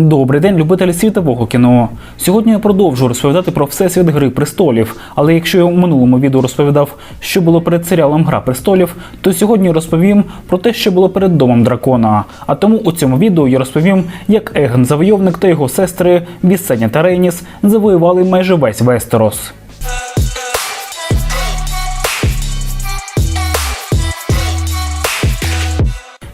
Добрий день, любителі світового кіно. Сьогодні я продовжу розповідати про всесвіт Гри престолів. Але якщо я у минулому відео розповідав, що було перед серіалом Гра престолів, то сьогодні розповім про те, що було перед домом дракона. А тому у цьому відео я розповім, як Еген Завойовник та його сестри Вісеня та Рейніс завоювали майже весь Вестерос.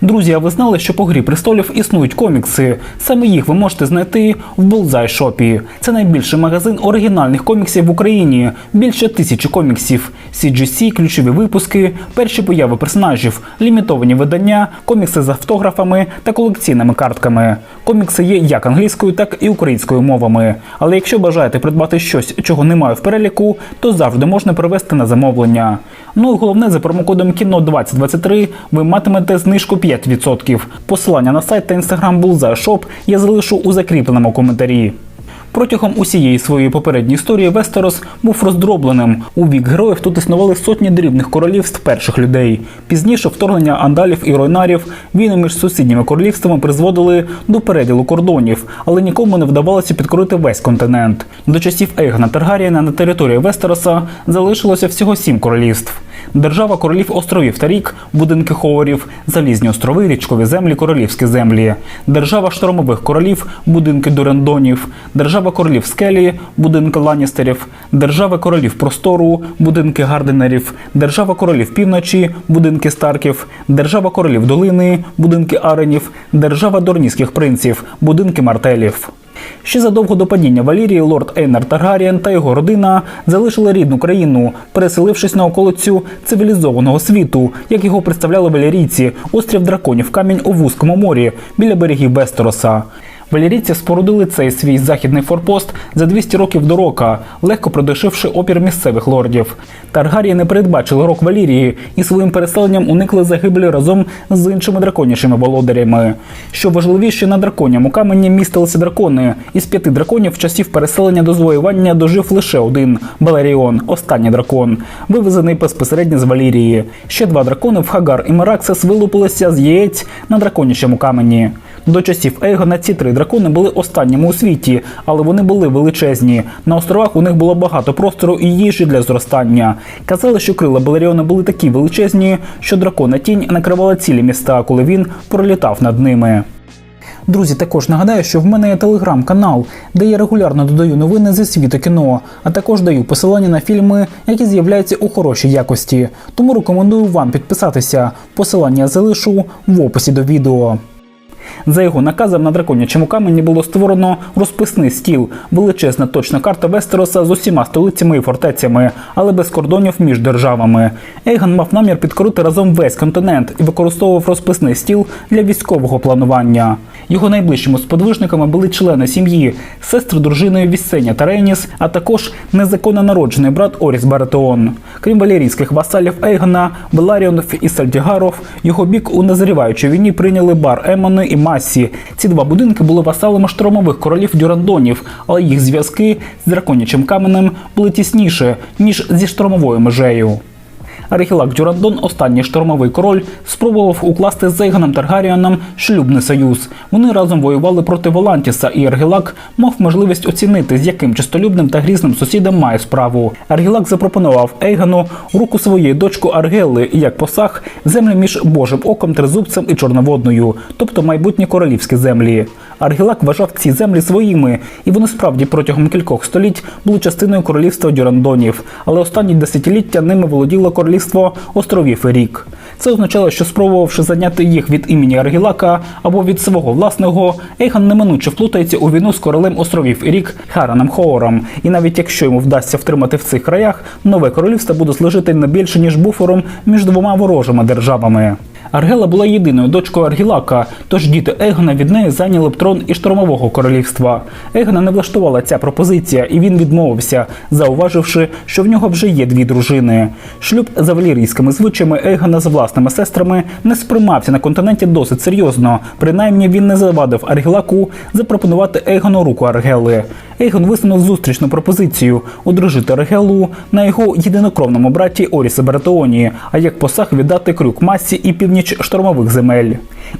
Друзі, а ви знали, що по грі престолів існують комікси? Саме їх ви можете знайти в Bullseye Shop. Це найбільший магазин оригінальних коміксів в Україні. Більше тисячі коміксів, CGC, ключові випуски, перші появи персонажів, лімітовані видання, комікси з автографами та колекційними картками. Комікси є як англійською, так і українською мовами. Але якщо бажаєте придбати щось, чого немає в переліку, то завжди можна привезти на замовлення. Ну і головне за промокодом кіно 2023 ви матимете знижку 5%. Посилання на сайт та інстаграм Bullseye Shop я залишу у закріпленому коментарі. Протягом усієї своєї попередньої історії Вестерос був роздробленим. У вік героїв тут існували сотні дрібних королівств перших людей. Пізніше вторгнення андалів і ройнарів, війни між сусідніми королівствами призводили до переділу кордонів, але нікому не вдавалося підкорити весь континент. До часів Ейгона Таргарієна на території Вестероса залишилося всього сім королівств. Держава королів островів та рік, будинки ховорів, залізні острови, річкові землі, королівські землі, держава штормових королів, будинки дурендонів, держава королів скелі, будинки ланістерів, держава королів простору, будинки гарденерів, держава королів півночі, будинки старків, держава королів долини, будинки аренів, держава дорніських принців, будинки мартелів. Ще задовго до падіння Валірії лорд Ейнар Таргарієн та його родина залишили рідну країну, переселившись на околицю цивілізованого світу, як його представляли валірійці, острів драконів камінь у вузькому морі біля берегів Вестероса. Валерійці спорудили цей свій західний форпост за 200 років до рока, легко продушивши опір місцевих лордів. Таргарії не передбачили рок Валірії і своїм переселенням уникли загибелі разом з іншими драконячими володарями. Що важливіше, на драконьому камені містилися дракони. Із п'яти драконів часів переселення до звоювання дожив лише один Балеріон, останній дракон, вивезений безпосередньо з Валірії. Ще два дракони в Хагар і Мераксис вилупилися з яєць на драконячому камені. До часів Ейгона ці три дракони були останніми у світі, але вони були величезні. На островах у них було багато простору і їжі для зростання. Казали, що крила Балеріона були такі величезні, що дракона тінь накривала цілі міста, коли він пролітав над ними. Друзі, також нагадаю, що в мене є телеграм-канал, де я регулярно додаю новини зі світу кіно, а також даю посилання на фільми, які з'являються у хорошій якості. Тому рекомендую вам підписатися. Посилання залишу в описі до відео. За його наказом на драконячому камені було створено розписний стіл, величезна точна карта Вестероса з усіма столицями і фортецями, але без кордонів між державами. Ейгон мав намір підкорити разом весь континент і використовував розписний стіл для військового планування. Його найближчими сподвижниками були члени сім'ї, сестри дружини Віссеня та Рейніс, а також незаконно народжений брат Оріс Баратеон. Крім валерійських васалів Ейгона, Беларіонов і Сальдігаров, його бік у назріваючій війні прийняли бар Емони і Масі. Ці два будинки були васалами штормових королів Дюрандонів, але їх зв'язки з драконячим каменем були тісніше ніж зі штормовою межею. Архілак Дюрандон, останній штормовий король, спробував укласти з Ейгоном Таргаріоном шлюбний союз. Вони разом воювали проти Волантіса, і Аргілак мав можливість оцінити, з яким чистолюбним та грізним сусідом має справу. Аргілак запропонував Ейгону руку своєї дочку Аргели як посаг землі між Божим оком, тризубцем і чорноводною, тобто майбутні королівські землі. Аргілак вважав ці землі своїми, і вони справді протягом кількох століть були частиною королівства Дюрандонів, але останні десятиліття ними володіло королівство островів рік. Це означало, що спробувавши зайняти їх від імені Аргілака або від свого власного, Ейган неминуче вплутається у війну з королем островів рік Хараном Хоором. І навіть якщо йому вдасться втримати в цих краях, нове королівство буде служити не більше ніж буфером між двома ворожими державами. Аргела була єдиною дочкою Аргілака, тож діти Егона від неї зайняли б трон і штормового королівства. Егона не влаштувала ця пропозиція, і він відмовився, зауваживши, що в нього вже є дві дружини. Шлюб за валірійськими звичаями Егона з власними сестрами не сприймався на континенті досить серйозно. Принаймні він не завадив Аргілаку запропонувати Егону руку Аргели. Ейгон висунув зустрічну пропозицію одружити Регелу на його єдинокровному браті Орісі Баратеоні, а як посаг віддати крюк масі і північ штормових земель.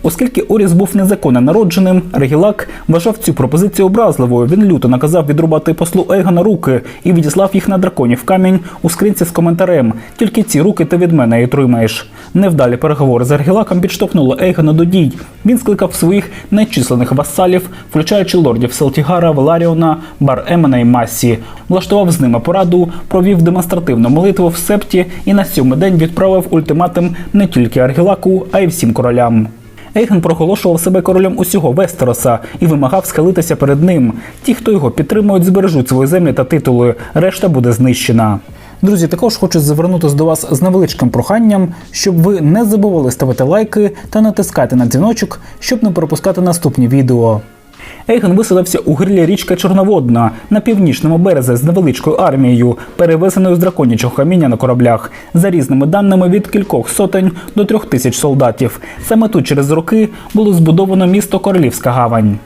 Оскільки Оріс був незаконно народженим, Регілак вважав цю пропозицію образливою. Він люто наказав відрубати послу Ейгона руки і відіслав їх на драконів камінь у скринці з коментарем. Тільки ці руки ти від мене і тримаєш. Невдалі переговори з Аргілаком підштовхнули Ейгона до дій. Він скликав своїх найчисленних васалів, включаючи лордів Селтігара, Веларіона, Бар Емена і Массі, влаштував з ними пораду, провів демонстративну молитву в септі і на сьомий день відправив ультиматум не тільки Аргілаку, а й всім королям. Ейген проголошував себе королем усього Вестероса і вимагав схилитися перед ним. Ті, хто його підтримують, збережуть свої землі та титули. Решта буде знищена. Друзі, також хочу звернутися до вас з невеличким проханням, щоб ви не забували ставити лайки та натискати на дзвіночок, щоб не пропускати наступні відео. Ейген виселився у гирлі річка Чорноводна на північному березі з невеличкою армією, перевезеною з драконячого каміння на кораблях, за різними даними від кількох сотень до трьох тисяч солдатів. Саме тут через роки було збудовано місто Королівська Гавань.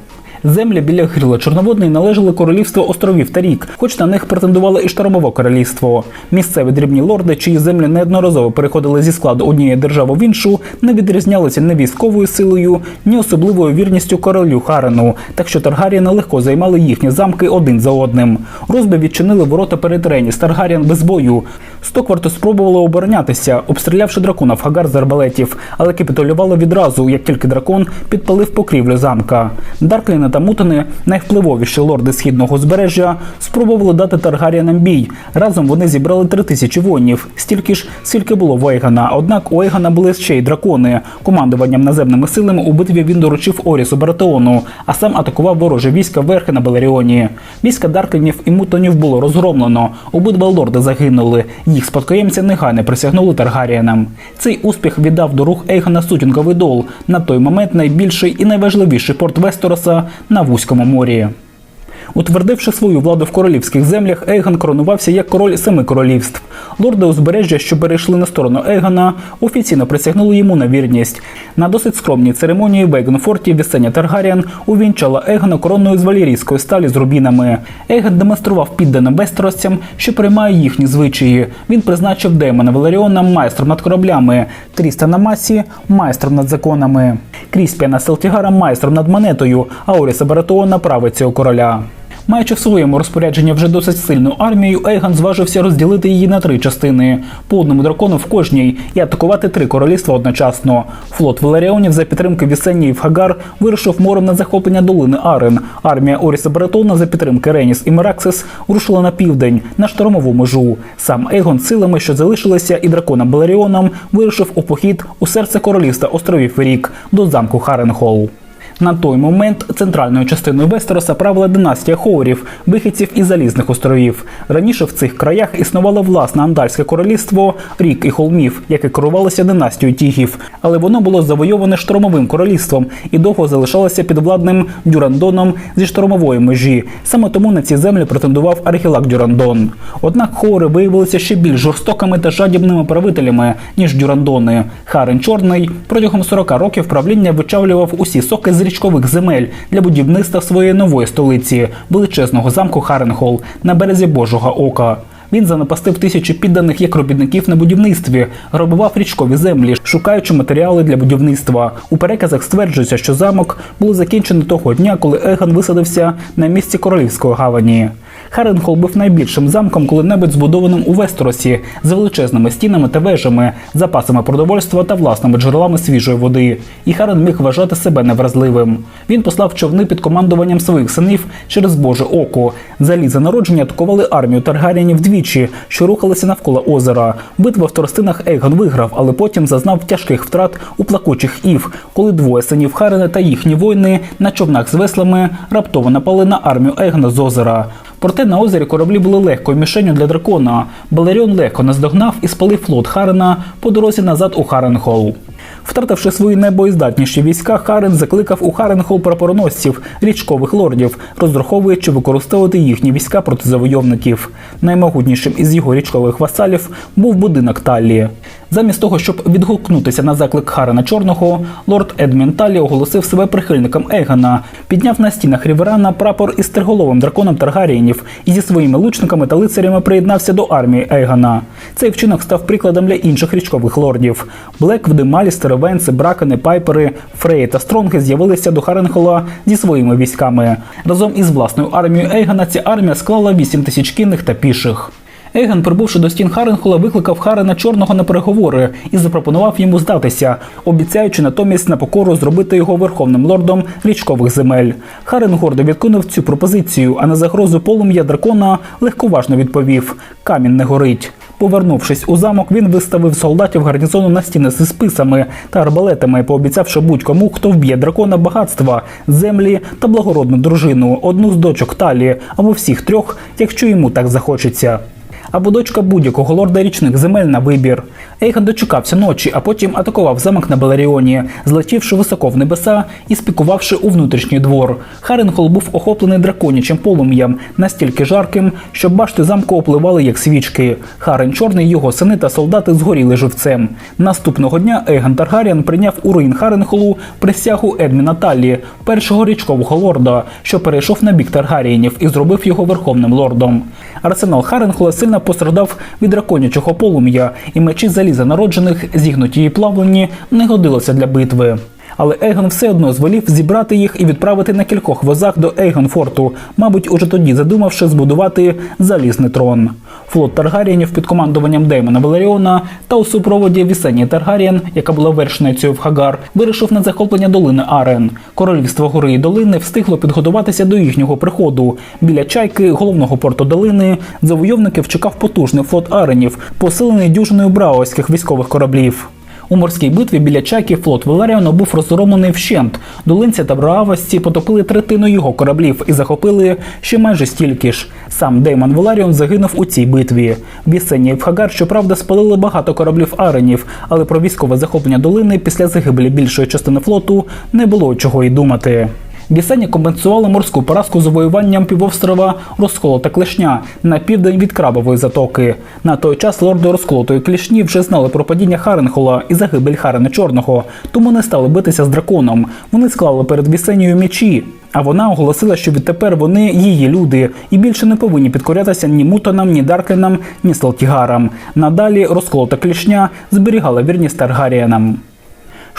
Землі біля грила Чорноводної належали королівству островів та рік, хоч на них претендувало і штормове королівство. Місцеві дрібні лорди, чиї землі неодноразово переходили зі складу однієї держави в іншу, не відрізнялися ні військовою силою, ні особливою вірністю королю Харену. Так що Таргаріяни легко займали їхні замки один за одним. Розби відчинили ворота перед Рені з Таргаріян без бою. Стокварто спробувало оборонятися, обстрілявши дракона в Хагар з арбалетів, але капітулювало відразу, як тільки дракон підпалив покрівлю замка. Даркліни та Мутини, найвпливовіші лорди східного узбережжя, спробували дати Таргаріянам бій. Разом вони зібрали три тисячі воїнів, стільки ж, скільки було в Ейгана. Однак у Ейгана були ще й дракони. Командуванням наземними силами у битві він доручив Орісу Баратеону, а сам атакував ворожі війська верхи на Белеріоні. Війська Дарклінів і Мутонів було розгромлено. Обидва лорди загинули. Їх спадкоємці негайно присягнули Таргаріянам. Цей успіх віддав до рух Ейгона Сутінковий дол, на той момент найбільший і найважливіший порт Вестероса на Вузькому морі. Утвердивши свою владу в королівських землях, Ейгон коронувався як король семи королівств. Лорди узбережжя, що перейшли на сторону Ейгона, офіційно присягнули йому на вірність. На досить скромній церемонії в Ейгонфорті Вісеня Таргаріан увінчала Ейгона короною з валірійської сталі з рубінами. Ейгон демонстрував підданим вестеросцям, що приймає їхні звичаї. Він призначив Демона Валеріона майстром над кораблями, Трістана Масі майстром над законами, Кріспіана Селтігара майстром над монетою, а Оріса Баратеона правицею короля. Маючи в своєму розпорядженні вже досить сильну армію, Ейган зважився розділити її на три частини по одному дракону в кожній і атакувати три королівства одночасно. Флот Валеріонів за підтримки Вісенії в Хагар вирушив морем на захоплення долини Арен. Армія Оріса Баратона за підтримки Реніс і Мераксис рушила на південь на штормову межу. Сам Ейгон силами, що залишилися, і драконом Балеріоном вирушив у похід у серце королівства островів Рік до замку Харенхол. На той момент центральною частиною Вестероса правила династія Хоурів, вихідців із залізних островів. Раніше в цих краях існувало власне андальське королівство Рік і Холмів, яке керувалося династією Тігів, але воно було завойоване штормовим королівством і довго залишалося підвладним Дюрандоном зі штормової межі. Саме тому на ці землі претендував архілак Дюрандон. Однак Хоури виявилися ще більш жорстокими та жадібними правителями ніж Дюрандони. Харен Чорний протягом 40 років правління вичавлював усі соки з річкових земель для будівництва своєї нової столиці величезного замку Харенхол на березі Божого Ока. Він занапастив тисячі підданих як робітників на будівництві, грабував річкові землі, шукаючи матеріали для будівництва. У переказах стверджується, що замок було закінчено того дня, коли Еган висадився на місці королівської гавані. Харенхол був найбільшим замком, коли-небудь збудованим у Вестеросі, з величезними стінами та вежами, запасами продовольства та власними джерелами свіжої води. І Харен міг вважати себе невразливим. Він послав човни під командуванням своїх синів через Боже Око. Залі за народження атакували армію Таргаріанів двічі, що рухалися навколо озера. Битва в Торстинах Ейгон виграв, але потім зазнав тяжких втрат у плакучих ів, коли двоє синів Харена та їхні воїни на човнах з веслами раптово напали на армію Ейгона з озера. Проте на озері кораблі були легкою мішенню для дракона. Балеріон легко наздогнав і спалив флот Харена по дорозі назад у Харенхол. Втративши свої найбоєздатніші війська, Харен закликав у Харенхол прапороносців, річкових лордів, розраховуючи використовувати їхні війська проти завойовників. Наймогутнішим із його річкових васалів був будинок Таллі. Замість того, щоб відгукнутися на заклик Харена Чорного, лорд Едмін Таллі оголосив себе прихильником Ейгана, підняв на стінах Ріверана прапор із триголовим драконом Таргарієнів і зі своїми лучниками та лицарями приєднався до армії Ейгана. Цей вчинок став прикладом для інших річкових лордів. Блеквди, Малістери, Венси, Бракени, Пайпери, Фреї та Стронги з'явилися до Харенхола зі своїми військами. Разом із власною армією Ейгана ця армія склала 8 тисяч кінних та піших. Ейген, прибувши до стін Харенхола, викликав Харена Чорного на переговори і запропонував йому здатися, обіцяючи натомість на покору зробити його верховним лордом річкових земель. Харен гордо відкинув цю пропозицію, а на загрозу полум'я дракона легковажно відповів: Камінь не горить. Повернувшись у замок, він виставив солдатів гарнізону на стіни зі списами та арбалетами, пообіцявши будь-кому, хто вб'є дракона багатства, землі та благородну дружину, одну з дочок Талі або всіх трьох, якщо йому так захочеться або дочка будь-якого лорда річних земель на вибір. Ейхан дочекався ночі, а потім атакував замок на Беларіоні, злетівши високо в небеса і спікувавши у внутрішній двор. Харенхол був охоплений драконячим полум'ям, настільки жарким, що башти замку опливали як свічки. Харен Чорний, його сини та солдати згоріли живцем. Наступного дня Ейган Таргаріан прийняв у руїн Харенхолу присягу Едміна Таллі, першого річкового лорда, що перейшов на бік Таргарієнів і зробив його верховним лордом. Арсенал Харенхола сильно постраждав від драконячого полум'я, і мечі заліза народжених, зігнуті і плавлені, не годилося для битви. Але Ейгон все одно звелів зібрати їх і відправити на кількох возах до Ейгонфорту, мабуть, уже тоді задумавши збудувати залізний трон. Флот Таргарієнів під командуванням Деймона Валеріона та у супроводі Вісенії Таргарієн, яка була вершницею в Хагар, вирішив на захоплення долини Арен. Королівство гори і долини встигло підготуватися до їхнього приходу. Біля чайки, головного порту долини, завойовників чекав потужний флот аренів, посилений дюжиною браоських військових кораблів. У морській битві біля чайки флот Веларіона був розгромлений вщент. Долинці та бравості потопили третину його кораблів і захопили ще майже стільки ж. Сам Деймон Веларіон загинув у цій битві. Вісені Хагар, щоправда, спалили багато кораблів аренів, але про військове захоплення долини після загибелі більшої частини флоту не було чого й думати. Бісені компенсували морську поразку завоюванням півострова Розколота Клешня на південь від Крабової затоки. На той час лорди Розколотої Клішні вже знали про падіння Харенхола і загибель Харена Чорного, тому не стали битися з драконом. Вони склали перед Вісенією мечі. А вона оголосила, що відтепер вони її люди і більше не повинні підкорятися ні Мутонам, ні Дарклінам, ні Салтігарам. Надалі розколота клішня зберігала вірність Таргаріянам.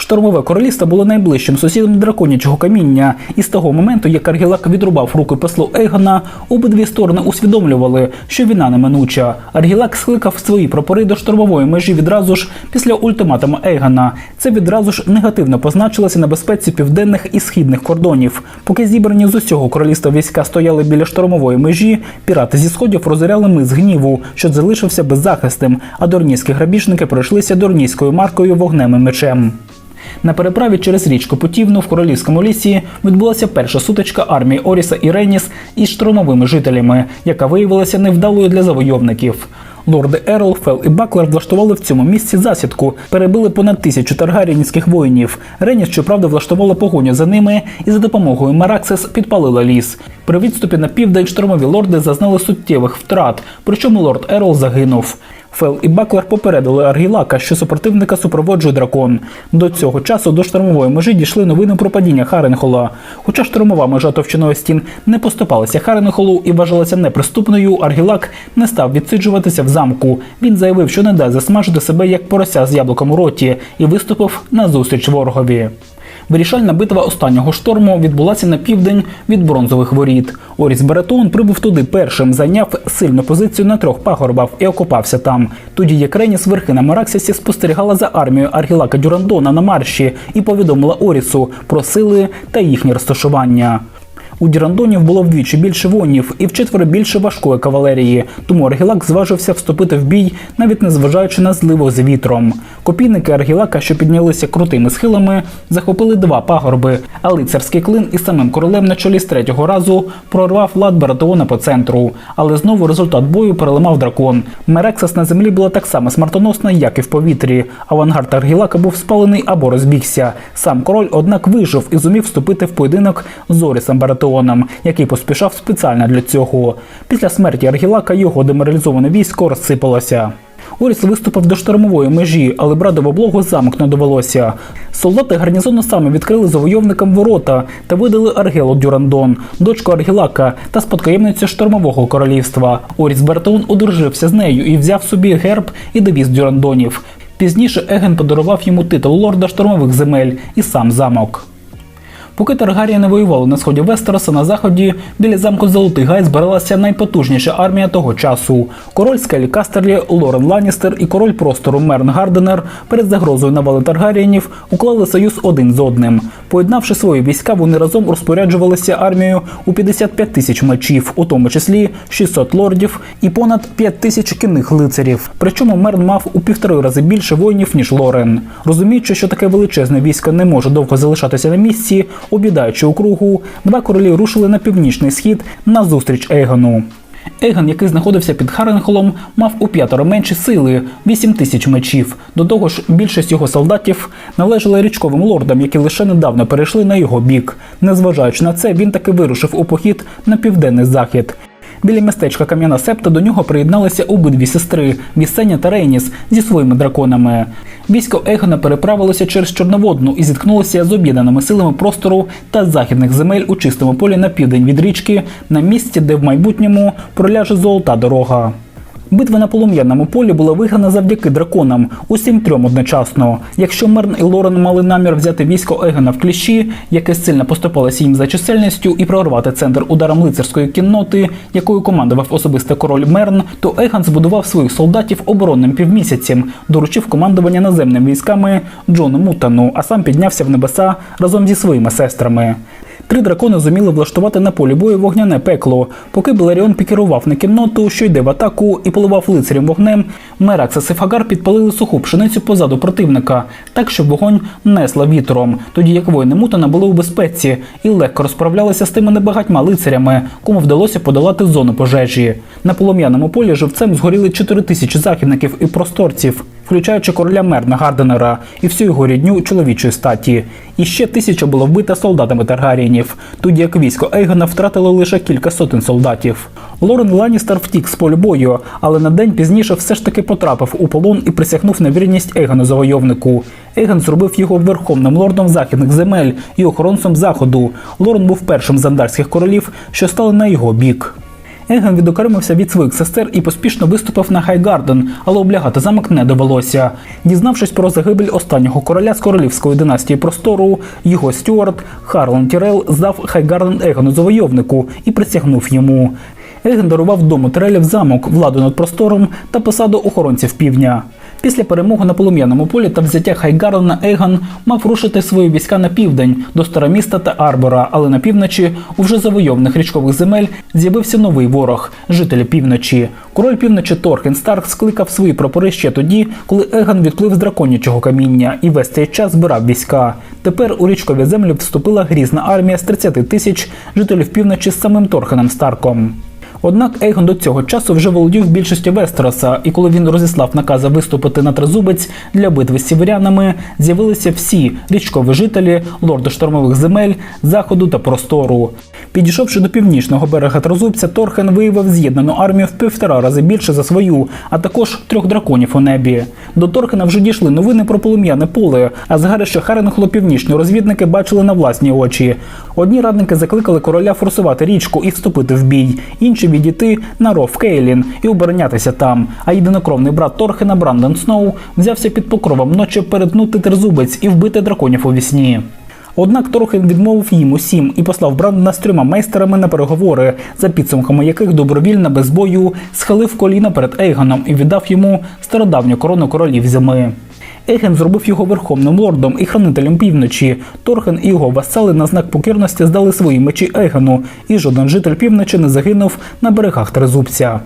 Штормове королівство було найближчим сусідом драконячого каміння, і з того моменту, як Аргілак відрубав руки послу Ейгона, обидві сторони усвідомлювали, що війна неминуча. Аргілак скликав свої прапори до штормової межі відразу ж після ультиматуму Ейгона. Це відразу ж негативно позначилося на безпеці південних і східних кордонів. Поки зібрані з усього королівства війська стояли біля штормової межі, пірати зі сходів розоряли мис гніву, що залишився беззахисним, а дорнійські грабіжники пройшлися дорнійською маркою вогнем і мечем. На переправі через річку Путівну в королівському лісі відбулася перша сутичка армії Оріса і Реніс із штурмовими жителями, яка виявилася невдалою для завойовників. Лорди Ерл, Фел і Баклер влаштували в цьому місці засідку, перебили понад тисячу таргарінських воїнів. Реніс, щоправда, влаштувала погоню за ними і за допомогою Мараксис підпалила ліс. При відступі на південь штурмові лорди зазнали суттєвих втрат, причому лорд Ерл загинув. Фел і Баклер попередили Аргілака, що супротивника супроводжує дракон. До цього часу до штурмової межі дійшли новини про падіння Харенхола. Хоча штурмова межа товщиною стін не поступалася Харенхолу і вважалася неприступною, Аргілак не став відсиджуватися в замку. Він заявив, що не дасть засмажити себе як порося з яблуком у роті, і виступив на зустріч ворогові. Вирішальна битва останнього шторму відбулася на південь від бронзових воріт. Оріс Беретон прибув туди першим, зайняв сильну позицію на трьох пагорбах і окопався там. Тоді як Реніс верхи на Мараксісі спостерігала за армією Аргілака Дюрандона на марші і повідомила Орісу про сили та їхнє розташування. У Дірандонів було вдвічі більше воїнів і вчетверо більше важкої кавалерії, тому Аргілак зважився вступити в бій, навіть незважаючи на зливу з вітром. Копійники Аргілака, що піднялися крутими схилами, захопили два пагорби, а лицарський клин із самим королем на чолі з третього разу прорвав лад Баратеона по центру. Але знову результат бою переламав дракон. Мерексас на землі була так само смертоносна, як і в повітрі. Авангард Аргілака був спалений або розбігся. Сам король, однак, вижив і зумів вступити в поєдинок з Орісом Баратеоном, який поспішав спеціально для цього. Після смерті Аргілака його деморалізоване військо розсипалося. Оріс виступив до штурмової межі, але брати в облогу замок не довелося. Солдати гарнізону саме відкрили завойовникам ворота та видали Аргелу Дюрандон, дочку Аргілака та спадкоємницю штурмового королівства. Оріс Бертеон одружився з нею і взяв собі герб і девіз Дюрандонів. Пізніше Еген подарував йому титул лорда штурмових земель і сам замок. Поки Таргаріяни воювали на сході Вестероса, на заході біля замку Золотий Гай збиралася найпотужніша армія того часу. Король Скелі Кастерлі, Лорен Ланністер і король простору Мерн Гарденер перед загрозою навали Таргаріянів уклали союз один з одним. Поєднавши свої війська, вони разом розпоряджувалися армією у 55 тисяч мечів, у тому числі 600 лордів і понад 5 тисяч кінних лицарів. Причому Мерн мав у півтори рази більше воїнів ніж Лорен. Розуміючи, що таке величезне військо не може довго залишатися на місці, обідаючи округу, два королі рушили на північний схід на зустріч Ейгону. Ейгон, який знаходився під Харенхолом, мав у п'ятеро менші сили 8 тисяч мечів. До того ж, більшість його солдатів належали річковим лордам, які лише недавно перейшли на його бік. Незважаючи на це, він таки вирушив у похід на південний захід. Біля містечка Кам'яна Септа до нього приєдналися обидві сестри Вісеня та Рейніс зі своїми драконами. Військо Егона переправилося через Чорноводну і зіткнулося з об'єднаними силами простору та західних земель у чистому полі на південь від річки, на місці, де в майбутньому проляже золота дорога. Битва на полум'яному полі була виграна завдяки драконам, усім трьом одночасно. Якщо Мерн і Лорен мали намір взяти військо Егона в кліщі, яке сильно поступалося їм за чисельністю, і прорвати центр ударом лицарської кінноти, якою командував особисто король Мерн, то Егон збудував своїх солдатів оборонним півмісяцем, доручив командування наземними військами Джону Мутану, а сам піднявся в небеса разом зі своїми сестрами. Три дракони зуміли влаштувати на полі бою вогняне пекло. Поки Беларіон пікерував на кінноту, що йде в атаку і поливав лицарям вогнем, Меракс і підпалили суху пшеницю позаду противника, так щоб вогонь несла вітром, тоді як воїни Мутана були у безпеці і легко розправлялися з тими небагатьма лицарями, кому вдалося подолати зону пожежі. На полум'яному полі живцем згоріли 4 тисячі західників і просторців, включаючи короля Мерна Гарденера і всю його рідню чоловічої статі. І ще тисяча було вбита солдатами Таргаріїнів, тоді як військо Ейгона втратило лише кілька сотень солдатів. Лорен Ланністер втік з полю бою, але на день пізніше все ж таки потрапив у полон і присягнув на вірність Ейгону завойовнику. Ейгон зробив його верховним лордом західних земель і охоронцем заходу. Лорен був першим з андарських королів, що стали на його бік. Егон відокремився від своїх сестер і поспішно виступив на Хайгарден, але облягати замок не довелося. Дізнавшись про загибель останнього короля з королівської династії простору, його стюарт Харлан Тірел здав Хайгарден Егону завойовнику і присягнув йому. Еген дарував дому Тирелів замок, владу над простором та посаду охоронців півдня. Після перемоги на полум'яному полі та взяття Хайгарлена Ейгон мав рушити свої війська на південь до Староміста та Арбора, але на півночі у вже завойовних річкових земель з'явився новий ворог жителі півночі. Король півночі Торкен Старк скликав свої прапори ще тоді, коли Егон відплив з драконячого каміння і весь цей час збирав війська. Тепер у річкові землі вступила грізна армія з 30 тисяч жителів півночі з самим Торхеном Старком. Однак Ейгон до цього часу вже володів більшістю Вестероса, і коли він розіслав накази виступити на тризубець для битви з сіверянами, з'явилися всі річкові жителі, лорди штормових земель, заходу та простору. Підійшовши до північного берега Трозубця, Торхен виявив з'єднану армію в півтора рази більше за свою, а також трьох драконів у небі. До Торхена вже дійшли новини про полум'яне поле, а згарище Харенхло північні розвідники бачили на власні очі. Одні радники закликали короля форсувати річку і вступити в бій, інші відійти на ров Кейлін і оборонятися там. А єдинокровний брат Торхена Брандон Сноу взявся під покровом ночі перетнути тризубець і вбити драконів у вісні. Однак Торхен відмовив їм усім і послав Брандона з трьома майстерами на переговори, за підсумками яких добровільно без бою схилив коліна перед Ейгоном і віддав йому стародавню корону королів зими. Еген зробив його верховним лордом і хранителем півночі. Торген і його васали на знак покірності здали свої мечі Егену, і жоден житель півночі не загинув на берегах Трезубця.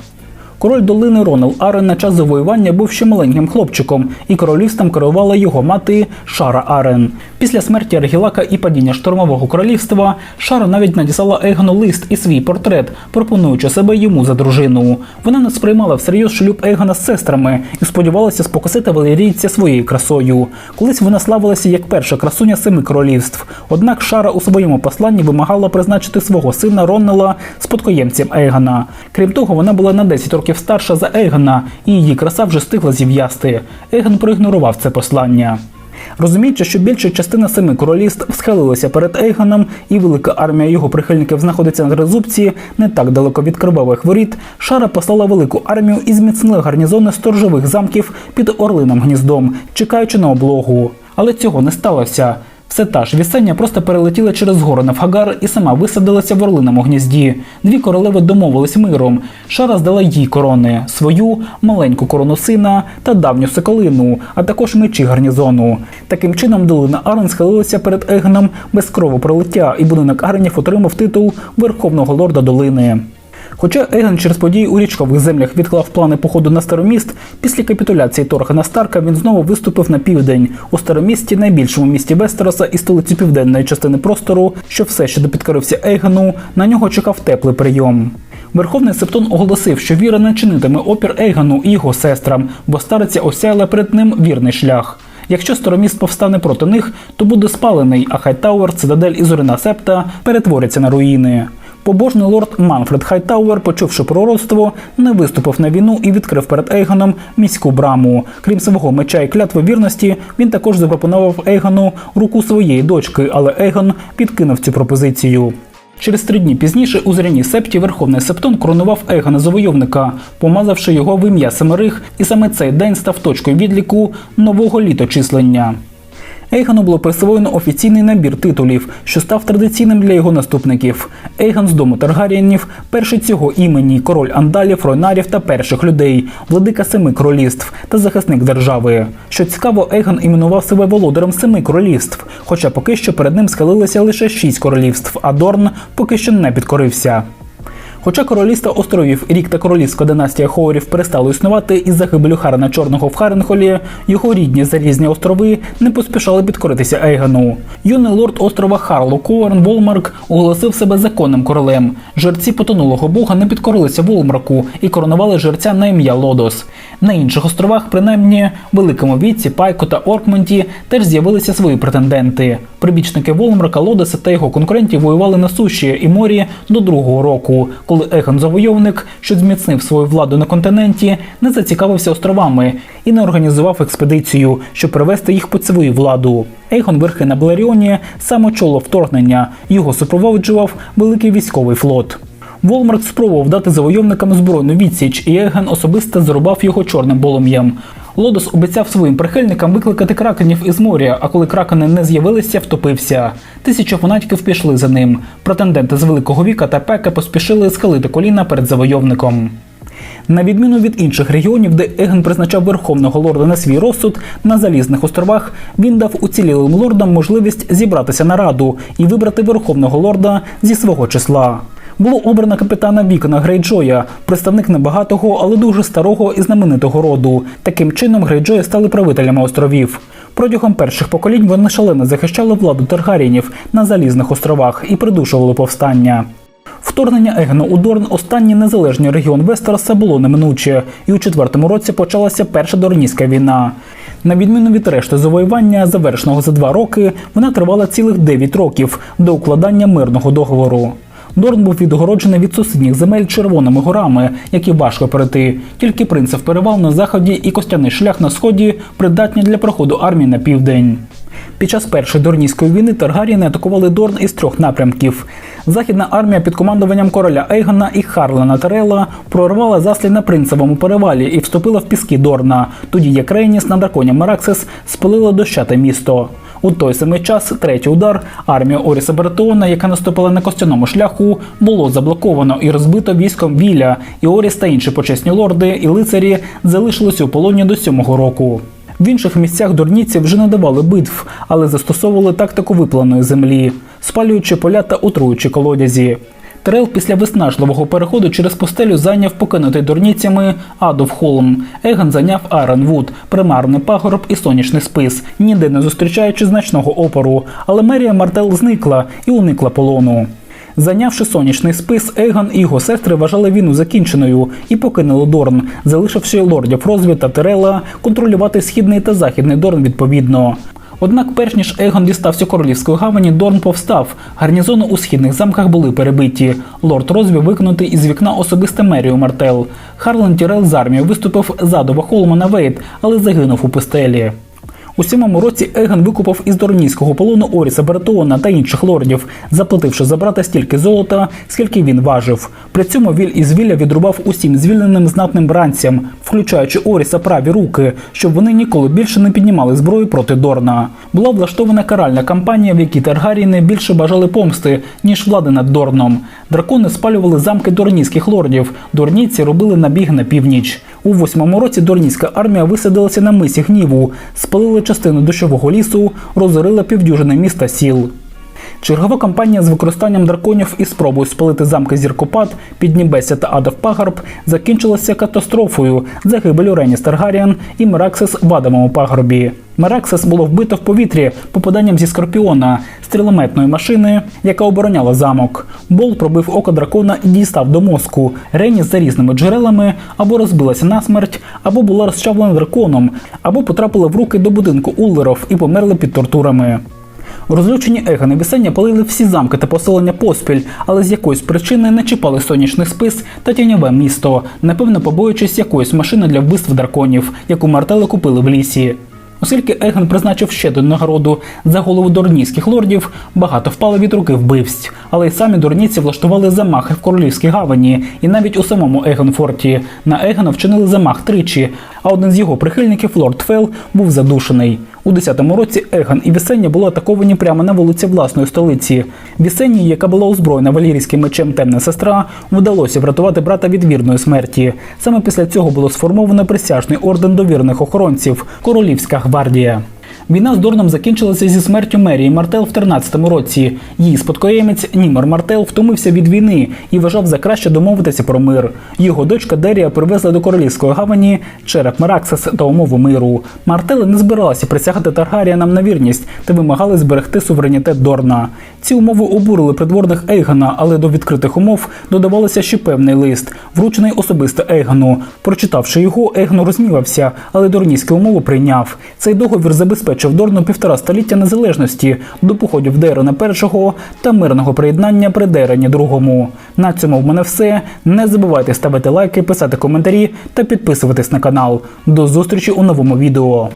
Король долини Ронал Арен на час завоювання був ще маленьким хлопчиком, і королівством керувала його мати Шара Арен. Після смерті Аргілака і падіння штурмового королівства Шара навіть надіслала Егону лист і свій портрет, пропонуючи себе йому за дружину. Вона не сприймала всерйоз шлюб Егона з сестрами і сподівалася спокусити валерійця своєю красою. Колись вона славилася як перша красуня семи королівств. Однак Шара у своєму посланні вимагала призначити свого сина Роннела спадкоємцем Егона. Крім того, вона була на 10 років старша за Егона, і її краса вже стигла зів'ясти. Еген проігнорував це послання. Розуміючи, що більша частина семи королівств схилилася перед Ейгоном, і велика армія його прихильників знаходиться на Тризубці не так далеко від кривавих воріт, Шара послала велику армію і зміцнила гарнізони сторожових замків під Орлиним гніздом, чекаючи на облогу. Але цього не сталося. Все та ж Вісення просто перелетіла через гору Навхагар і сама висадилася в орлиному гнізді. Дві королеви домовились миром. Шара здала їй корони свою маленьку корону сина та давню соколину, а також мечі гарнізону. Таким чином, долина Арен схилилася перед Егеном без кровопролиття, і будинок Аренів отримав титул Верховного лорда долини. Хоча Еген через події у річкових землях відклав плани походу на староміст, після капітуляції Торгана Старка він знову виступив на південь у старомісті, найбільшому місті Вестероса і столиці південної частини простору, що все ще підкорився Ейгену, на нього чекав теплий прийом. Верховний Септон оголосив, що віра не чинитиме опір Ейгану і його сестрам, бо стариця осяяла перед ним вірний шлях. Якщо староміст повстане проти них, то буде спалений, а Хайтауер, Цитадель і Зорина Септа перетворяться на руїни. Побожний лорд Манфред Хайтауер, почувши пророцтво, не виступив на війну і відкрив перед Ейгоном міську браму. Крім свого меча і клятви вірності, він також запропонував Ейгону руку своєї дочки, але Ейгон підкинув цю пропозицію. Через три дні пізніше у зряні септі Верховний Септон коронував Егона завойовника, помазавши його в ім'я семерих, і саме цей день став точкою відліку нового літочислення. Ейгану було присвоєно офіційний набір титулів, що став традиційним для його наступників. Ейган з дому Таргарієнів, перший цього імені, король андалів, ройнарів та перших людей, владика семи королівств та захисник держави. Що цікаво, Ейган іменував себе володарем семи королівств, хоча поки що перед ним схилилися лише шість королівств, а Дорн поки що не підкорився. Хоча королівство островів Рік та королівська династія Хоорів перестали існувати із загибелю Харена Чорного в Харенхолі, його рідні залізні острови не поспішали підкоритися Ейгану. Юний лорд острова Харло Коерн Волмарк оголосив себе законним королем. Жерці потонулого бога не підкорилися Волмарку і коронували жерця на ім'я Лодос. На інших островах, принаймні Великому Віці, Пайко та Оркмонті, теж з'явилися свої претенденти. Прибічники Волмрака, Лодоса та його конкурентів воювали на суші і морі до другого року, коли Егон Завойовник, що зміцнив свою владу на континенті, не зацікавився островами і не організував експедицію, щоб привести їх під свою владу. Ейгон верхи на Балеріоні сам очолив вторгнення. Його супроводжував великий військовий флот. Волмарк спробував дати завойовникам збройну відсіч, і Еген особисто зарубав його чорним полум'ям. Лодос обіцяв своїм прихильникам викликати кракенів із моря, а коли кракени не з'явилися, втопився. Тисячі фанатиків пішли за ним. Претенденти з великого віка та пека поспішили схилити коліна перед завойовником. На відміну від інших регіонів, де Еген призначав верховного лорда на свій розсуд, на залізних островах він дав уцілілим лордам можливість зібратися на раду і вибрати верховного лорда зі свого числа. Було обрано капітана Вікона Грейджоя, представник небагатого, але дуже старого і знаменитого роду. Таким чином Грейджої стали правителями островів. Протягом перших поколінь вони шалено захищали владу Таргарінів на залізних островах і придушували повстання. Вторгнення Егена у Дорн, останній незалежний регіон Вестероса, було неминуче, і у четвертому році почалася перша Дорнійська війна. На відміну від решти завоювання, завершеного за два роки, вона тривала цілих 9 років до укладання мирного договору. Дорн був відгороджений від сусідніх земель червоними горами, які важко перейти. Тільки принцев перевал на заході і костяний шлях на сході придатні для проходу армії на південь. Під час першої Дорнійської війни Таргаріни атакували Дорн із трьох напрямків. Західна армія під командуванням короля Ейгона і Харлана Терела прорвала заслід на принцевому перевалі і вступила в піски Дорна, тоді як Рейніс на драконі Мераксис спалила дощате місто. У той самий час третій удар армію Оріса Бертона, яка наступила на костяному шляху, було заблоковано і розбито військом Віля, і Оріс та інші почесні лорди і лицарі залишилися у полоні до сьомого року. В інших місцях дурніці вже не давали битв, але застосовували тактику випланої землі, спалюючи поля та отруючи колодязі. Терел після виснажливого переходу через пустелю зайняв покинутий дурніцями Адов Холм. Еган зайняв Айронвуд, примарний пагорб і сонячний спис, ніде не зустрічаючи значного опору. Але Мерія Мартел зникла і уникла полону. Зайнявши сонячний спис, Еган і його сестри вважали війну закінченою і покинули Дорн, залишивши лордів Розві та Терела контролювати східний та західний Дорн відповідно. Однак, перш ніж Егон дістався королівської гавані, Дорн повстав. Гарнізони у східних замках були перебиті. Лорд Розві викинутий із вікна особисте мерію Мартел. Харлен Тірел з армією виступив задова Холма на Вейт, але загинув у пустелі. У сьомому році Еган викупав із дорнійського полону Оріса Беретоона та інших лордів, заплативши за брата стільки золота, скільки він важив. При цьому Віль із Вілля відрубав усім звільненим знатним бранцям, включаючи Оріса праві руки, щоб вони ніколи більше не піднімали зброю проти Дорна. Була влаштована каральна кампанія, в якій Таргаріни більше бажали помсти, ніж влади над Дорном. Дракони спалювали замки дорнійських лордів. Дорнійці робили набіг на північ. У восьмому році дорнійська армія висадилася на мисі гніву, спалили частину дощового лісу, розорила півдюжини міста сіл. Чергова кампанія з використанням драконів і спробою спалити замки Зіркопад, Піднібеся та Адов Пагорб закінчилася катастрофою, загибелю Реніс Таргаріан і Мераксис в Адамовому пагорбі. Мераксис було вбито в повітрі попаданням зі скорпіона, стрілометної машини, яка обороняла замок. Бол пробив око дракона і дістав до мозку. Реніс за різними джерелами або розбилася насмерть, або була розчавлена драконом, або потрапила в руки до будинку Уллеров і померли під тортурами. Розлючені Егон і Вісення палили всі замки та поселення поспіль, але з якоїсь причини не чіпали сонячний спис та тіньове місто, напевно, побоюючись якоїсь машини для вбивств драконів, яку мартели купили в лісі. Оскільки Егон призначив ще до нагороду за голову дорнійських лордів, багато впало від руки вбивств. Але й самі дурніці влаштували замахи в королівській гавані, і навіть у самому Егонфорті. На Егона вчинили замах тричі, а один з його прихильників, лорд Фел, був задушений. У 10-му році Еган і Вісенія були атаковані прямо на вулиці власної столиці. Вісенії, яка була озброєна валірійським мечем темна сестра, вдалося врятувати брата від вірної смерті. Саме після цього було сформовано присяжний орден довірних охоронців Королівська гвардія. Війна з Дорном закінчилася зі смертю Мерії Мартел в 13-му році. Її спадкоємець Німер Мартел втомився від війни і вважав за краще домовитися про мир. Його дочка Дерія привезла до королівської гавані череп Мераксис та умову миру. Мартели не збиралися присягати Таргаріянам на вірність та вимагали зберегти суверенітет Дорна. Ці умови обурили придворних Ейгона, але до відкритих умов додавалося ще певний лист, вручений особисто Ейгону. Прочитавши його, Ейгон розгнівався, але дорнійські умови прийняв. Цей договір забезпечив Дорну півтора століття незалежності до походів Дейрона першого та мирного приєднання при Дейроні другому. На цьому в мене все. Не забувайте ставити лайки, писати коментарі та підписуватись на канал. До зустрічі у новому відео.